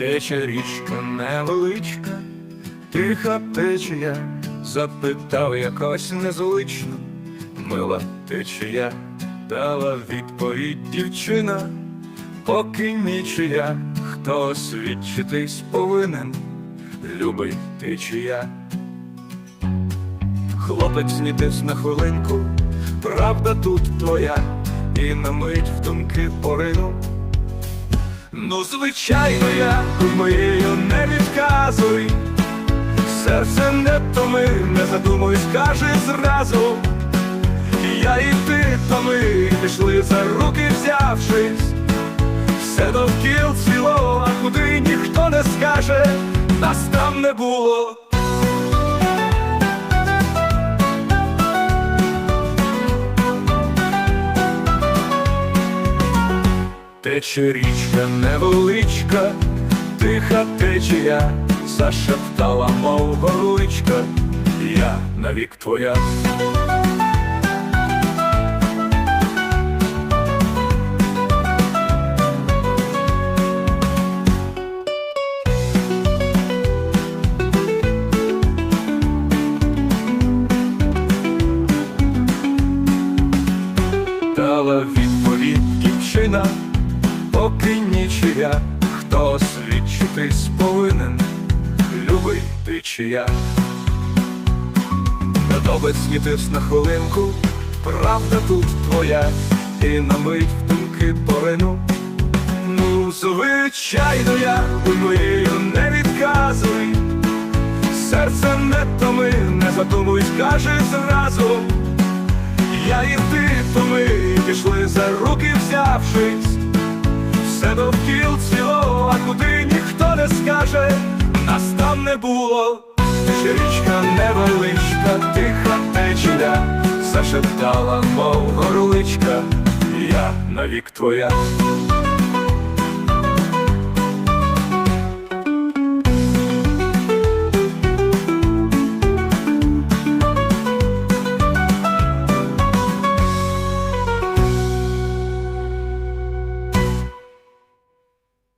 Тече річка невеличка, тиха течія, запитав якось незвично, мила течія, дала відповідь дівчина, поки нічия, хто освідчитись повинен, любий течія. Хлопець знітився на хвилинку, правда тут твоя, і на мить в думки поринув. Ну, звичайно, я моєю не відказуй, серце не томи, не задумуйсь, каже зразу. Я і ти, то ми пішли за руки взявшись, все довкіл ціло, а куди ніхто не скаже, нас там не було. Тече річка невеличка, тиха течія, зашептала, мов горличка, я навік твоя. Дала відповідь дівчина, поки нічия, хто освідчитись повинен, любий ти чия. Надобець знітивсь на хвилинку, правда тут твоя, і на мить в думки порину. Ну, звичайно, я моєю не відказуй, серце не томи, не задумуй, скажи зразу. Я і ти, то ми пішли за руки взявшись, все довкіл ціло, а куди ніхто не скаже, нас там не було. Ще річка невеличка, тиха течія, зашептала, мов горличка, я навік твоя.